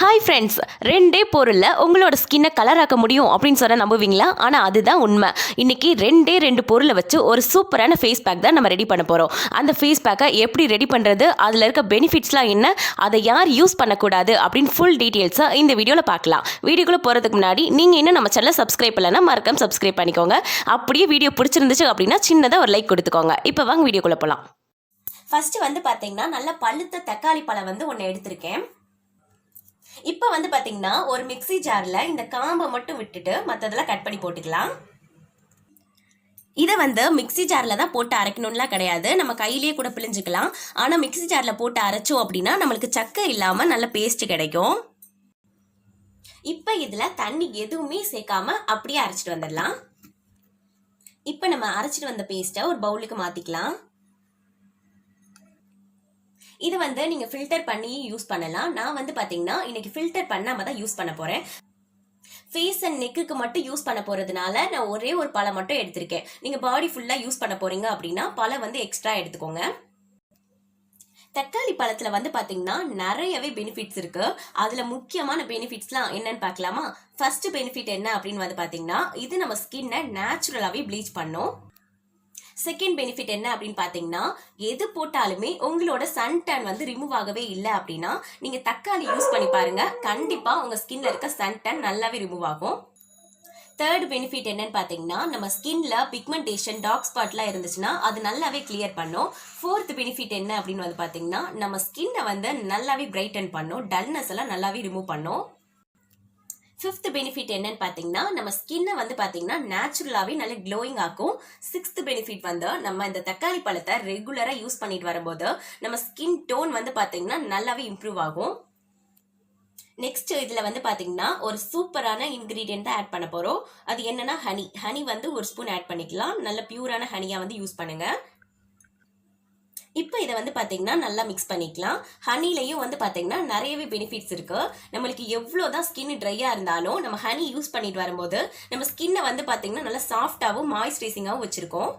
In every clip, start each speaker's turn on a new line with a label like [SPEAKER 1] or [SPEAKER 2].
[SPEAKER 1] Hi friends ரெண்டே பொருளில் உங்களோட ஸ்கின்னை கலர் ஆக்க முடியும் அப்படின்னு சொன்னால் நம்புவீங்களா? ஆனால் அதுதான் உண்மை. இன்றைக்கி ரெண்டே ரெண்டு பொருளை வச்சு ஒரு சூப்பரான ஃபேஸ் பேக் தான் நம்ம ரெடி பண்ண போகிறோம் அந்த ஃபேஸ் பேக்கை எப்படி ரெடி பண்ணுறது அதில் இருக்க பெனிஃபிட்ஸ்லாம் என்ன? அதை யார் யூஸ் பண்ணக்கூடாது? அப்படின்னு ஃபுல் டீட்டெயில்ஸை இந்த வீடியோவில் பார்க்கலாம். வீடியோக்குள்ளே போகிறதுக்கு முன்னாடி நீங்கள் இன்னும் நம்ம சேனலை சப்ஸ்கிரைப் பண்ணலன்னா மறக்காம சப்ஸ்கிரைப் பண்ணிக்கோங்க. அப்படியே வீடியோ பிடிச்சிருந்துச்சு அப்படின்னா சின்னதாக ஒரு லைக் கொடுத்துக்கோங்க. இப்போ வாங்க வீடியோக்குள்ளே போகலாம் ஃபஸ்ட்டு வந்து பார்த்தீங்கன்னா நல்ல பழுத்த தக்காளி பழம் வந்து ஒன்று எடுத்திருக்கேன். இப்போ வந்து பார்த்தீங்கன்னா ஒரு மிக்ஸி ஜாரில் இந்த காம்பை மட்டும் விட்டுட்டு மற்றதெல்லாம் கட் பண்ணி போட்டுக்கலாம். இதை வந்து மிக்ஸி ஜாரில் தான் போட்டு அரைக்கணும்லாம் கிடையாது. நம்ம கையிலேயே கூட பிழிஞ்சுக்கலாம். ஆனால் மிக்ஸி ஜாரில் போட்டு அரைச்சோம் அப்படின்னா நம்மளுக்கு சக்கை இல்லாமல் நல்ல பேஸ்ட் கிடைக்கும். இப்போ இதில் தண்ணி எதுவுமே சேர்க்காம அப்படியே அரைச்சிட்டு வந்துடலாம். இப்போ நம்ம அரைச்சிட்டு வந்த பேஸ்ட்டை ஒரு பவுலுக்கு மாற்றிக்கலாம் இது வந்து நீங்கள் ஃபில்டர் பண்ணி யூஸ் பண்ணலாம். நான் வந்து பார்த்தீங்கன்னா இன்னைக்கு ஃபில்டர் பண்ணாம தான் யூஸ் பண்ண போகிறேன் ஃபேஸ் அண்ட் நெக்குக்கு மட்டும் யூஸ் பண்ண போகிறதுனால நான் ஒரே ஒரு பழம் மட்டும் எடுத்திருக்கேன். நீங்கள் பாடி ஃபுல்லாக யூஸ் பண்ண போகிறீங்க அப்படின்னா பழம் வந்து எக்ஸ்ட்ரா எடுத்துக்கோங்க. தக்காளி பழத்தில் வந்து பார்த்தீங்கன்னா நிறையவே பெனிஃபிட்ஸ் இருக்குது அதில் முக்கியமான பெனிஃபிட்ஸ்லாம் என்னன்னு பார்க்கலாமா ஃபர்ஸ்ட் பெனிஃபிட் என்ன அப்படின்னு வந்து பார்த்தீங்கன்னா இது நம்ம ஸ்கின்னை நேச்சுரலாகவே ப்ளீச் பண்ணும். செகண்ட் பெனிஃபிட் என்ன அப்படின்னு பார்த்தீங்கன்னா எது போட்டாலுமே உங்களோட சன் டேன் வந்து ரிமூவ் ஆகவே இல்லை அப்படின்னா நீங்கள் தக்காளி யூஸ் பண்ணி பாருங்க. கண்டிப்பாக உங்கள் ஸ்கின்ல இருக்க சன் டேன் நல்லாவே ரிமூவ் ஆகும். தேர்ட் பெனிஃபிட் என்னன்னு பார்த்தீங்கன்னா நம்ம ஸ்கின்ல பிக்மெண்டேஷன் டார்க் ஸ்பாட்லாம் இருந்துச்சுன்னா அது நல்லாவே கிளியர் பண்ணும். ஃபோர்த் பெனிஃபிட் என்ன அப்படின்னு வந்து பார்த்தீங்கன்னா நம்ம ஸ்கின்னை வந்து நல்லாவே பிரைட்டன் பண்ணும். டல்னஸ் எல்லாம் நல்லாவே ரிமூவ் பண்ணும். ஃபிஃப்த் பெனிஃபிட் என்னன்னு பார்த்தீங்கன்னா நம்ம ஸ்கின்னை வந்து பார்த்தீங்கன்னா நேச்சுரலாகவே நல்ல க்ளோயிங் ஆக்கும். சிக்ஸ்த் பெனிஃபிட் வந்து நம்ம இந்த தக்காளி பழத்தை ரெகுலராக யூஸ் பண்ணிட்டு வரும்போது நம்ம ஸ்கின் டோன் வந்து பார்த்தீங்கன்னா நல்லாவே இம்ப்ரூவ் ஆகும். நெக்ஸ்ட் இதில் வந்து பார்த்தீங்கன்னா ஒரு சூப்பரான இன்க்ரீடியன்ட் தான் ஆட் பண்ண போகிறோம் அது என்னன்னா ஹனி ஹனி வந்து ஒரு ஸ்பூன் ஆட் பண்ணிக்கலாம். நல்ல பியூரான ஹனியாக வந்து யூஸ் பண்ணுங்கள் இப்போ இதை வந்து பார்த்தீங்கன்னா நல்லா மிக்ஸ் பண்ணிக்கலாம். ஹனிலையும் வந்து பார்த்தீங்கன்னா நிறையவே பெனிஃபிட்ஸ் இருக்குது நம்மளுக்கு எவ்வளோ தான் ஸ்கின் ட்ரையாக இருந்தாலும் நம்ம ஹனி யூஸ் பண்ணிட்டு வரும்போது நம்ம ஸ்கின்னை வந்து பார்த்தீங்கன்னா நல்லா சாஃப்டாகவும் மாய்ஸ்சரைசிங்காகவும் வச்சுருக்கோம்.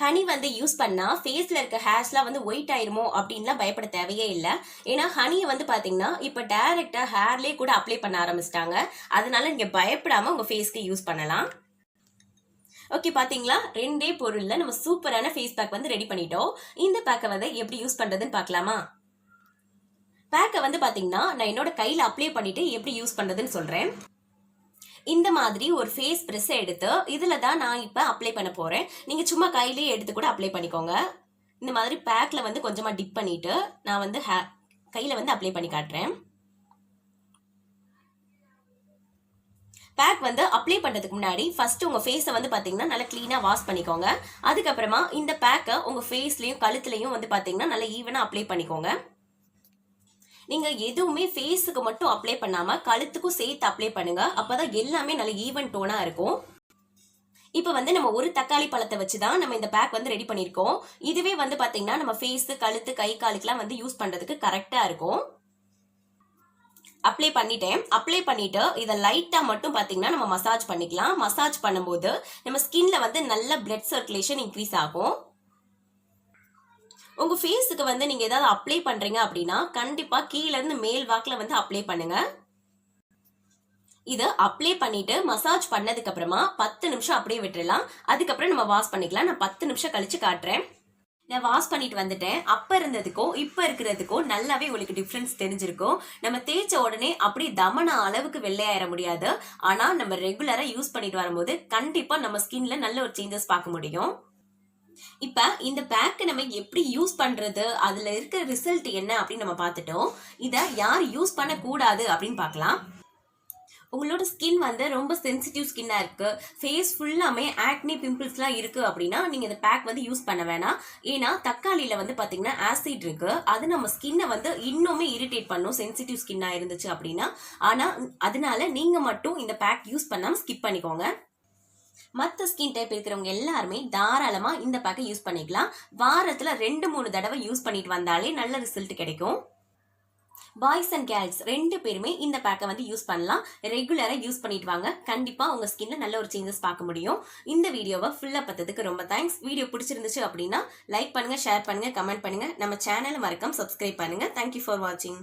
[SPEAKER 1] ஹனி வந்து யூஸ் பண்ணால் ஃபேஸில் இருக்க ஹேர்ஸ்லாம் வந்து ஒயிட் ஆயிருமோ அப்படின்லாம் பயப்பட தேவையே இல்லை. ஏன்னா ஹனியை வந்து பார்த்தீங்கன்னா இப்போ டேரெக்டாக ஹேர்லேயே கூட அப்ளை பண்ண ஆரம்பிச்சிட்டாங்க. அதனால நீங்கள் பயப்படாமல் உங்கள் ஃபேஸ்க்கு யூஸ் பண்ணலாம். ஓகே பார்த்தீங்களா ரெண்டே பொருளில் நம்ம சூப்பரான ஃபேஸ் பேக் வந்து ரெடி பண்ணிட்டோம். இந்த பேக்கை வந்து எப்படி யூஸ் பண்ணுறதுன்னு பார்க்கலாமா பேக்கை வந்து பார்த்தீங்கன்னா நான் என்னோட கையில் அப்ளை பண்ணிட்டு எப்படி யூஸ் பண்ணுறதுன்னு சொல்கிறேன் இந்த மாதிரி ஒரு ஃபேஸ் ப்ரெஸ்ஸை எடுத்து இதில் தான் நான் இப்போ அப்ளை பண்ண போகிறேன் நீங்கள் சும்மா கையிலேயே எடுத்து கூட அப்ளை பண்ணிக்கோங்க. இந்த மாதிரி பேக்கில் வந்து கொஞ்சமாக டிப் பண்ணிவிட்டு நான் வந்து கையில வந்து அப்ளை பண்ணி காட்டுறேன். பேக் வந்து அப்ளை பண்ணுறதுக்கு முன்னாடி ஃபர்ஸ்ட் உங்கள் ஃபேஸை வந்து பார்த்தீங்கன்னா நல்லா க்ளீனாக வாஷ் பண்ணிக்கோங்க. அதுக்கப்புறமா இந்த பேக்கை உங்கள் ஃபேஸ்லையும் கழுத்துலையும் வந்து பார்த்தீங்கன்னா நல்லா ஈவனாக அப்ளை பண்ணிக்கோங்க. நீங்கள் எதுவுமே ஃபேஸுக்கு மட்டும் அப்ளை பண்ணாமல் கழுத்துக்கும் சேர்த்து அப்ளை பண்ணுங்கள் அப்போ தான் எல்லாமே நல்ல ஈவன் டோனாக இருக்கும். இப்போ வந்து நம்ம ஒரு தக்காளி பழத்தை வச்சு தான் நம்ம இந்த பேக் வந்து ரெடி பண்ணியிருக்கோம். இதுவே வந்து பார்த்தீங்கன்னா நம்ம ஃபேஸு கழுத்து கை காலுக்கெலாம் வந்து யூஸ் பண்ணுறதுக்கு கரெக்டாக இருக்கும். அப்ளை பண்ணிட்டேன். அப்ளை பண்ணிட்டு இதை லைட்டாக மட்டும் பார்த்தீங்கன்னா நம்ம மசாஜ் பண்ணிக்கலாம். மசாஜ் பண்ணும்போது நம்ம ஸ்கின்ல வந்து நல்ல பிளட் சர்க்குலேஷன் இன்க்ரீஸ் ஆகும். உங்கள் ஃபேஸுக்கு வந்து நீங்கள் ஏதாவது அப்ளை பண்ணுறீங்க அப்படின்னா கண்டிப்பாக கீழேருந்து மேல் வாக்கில் வந்து அப்ளை பண்ணுங்க. இதை அப்ளை பண்ணிட்டு மசாஜ் பண்ணதுக்கப்புறமா பத்து நிமிஷம் அப்படியே விட்டுடலாம் அதுக்கப்புறம் நம்ம வாஷ் பண்ணிக்கலாம். நான் பத்து நிமிஷம் கழிச்சு காட்டுறேன். நான் வாஷ் பண்ணிட்டு வந்துட்டேன். அப்ப இருந்ததுக்கும் இப்ப இருக்கிறதுக்கும் நல்லாவே உங்களுக்கு டிஃப்ரென்ஸ் தெரிஞ்சிருக்கும். நம்ம தேய்ச்ச உடனே அப்படி தமன அளவுக்கு வெள்ளையாயிட முடியாது. ஆனா நம்ம ரெகுலரா யூஸ் பண்ணிட்டு வரும்போது கண்டிப்பா நம்ம ஸ்கின்ல நல்ல ஒரு சேஞ்சஸ் பார்க்க முடியும். இப்ப இந்த பேக்கை நம்ம எப்படி யூஸ் பண்றது? அதுல இருக்கிற ரிசல்ட் என்ன அப்படின்னு நம்ம பார்த்துட்டோம். இதை யார் யூஸ் பண்ண கூடாது அப்படின்னு பார்க்கலாம். உங்களோட ஸ்கின் வந்து ரொம்ப சென்சிட்டிவ் ஸ்கின்னாக இருக்குது ஃபேஸ் ஃபுல்லாமே ஆக்னி பிம்பிள்ஸ்லாம் இருக்குது அப்படின்னா நீங்கள் இந்த பேக் வந்து யூஸ் பண்ண வேணாம். ஏன்னா தக்காளியில் வந்து பார்த்தீங்கன்னா ஆசிட் இருக்குது அது நம்ம ஸ்கின்னை வந்து இன்னுமே இரிட்டேட் பண்ணும். சென்சிட்டிவ் ஸ்கின்னாக இருந்துச்சு அப்படின்னா. ஆனால் அதனால நீங்கள் மட்டும் இந்த பேக் யூஸ் பண்ணாமல் ஸ்கிப் பண்ணிக்கோங்க. மற்ற ஸ்கின் டைப் இருக்கிறவங்க எல்லாருமே தாராளமாக இந்த பேக்கை யூஸ் பண்ணிக்கலாம். வாரத்தில் ரெண்டு மூணு தடவை யூஸ் பண்ணிட்டு வந்தாலே நல்ல ரிசல்ட் கிடைக்கும். பாய்ஸ் அண்ட் கேர்ள்ஸ் ரெண்டு பேருமே இந்த பேக்கை வந்து யூஸ் பண்ணலாம். ரெகுலராக யூஸ் பண்ணிட்டு வாங்க. கண்டிப்பாக உங்கள் ஸ்கின்ல நல்ல ஒரு சேஞ்சஸ் பார்க்க முடியும். இந்த வீடியோவை ஃபுல்லாக பார்த்ததுக்கு ரொம்ப தேங்க்ஸ் வீடியோ பிடிச்சிருந்துச்சு அப்படின்னா லைக் பண்ணுங்க ஷேர் பண்ணுங்கள் கமெண்ட் பண்ணுங்க. நம்ம சேனலை மறக்காம சப்ஸ்கிரைப் பண்ணுங்க. தேங்க்யூ ஃபார் வாட்சிங்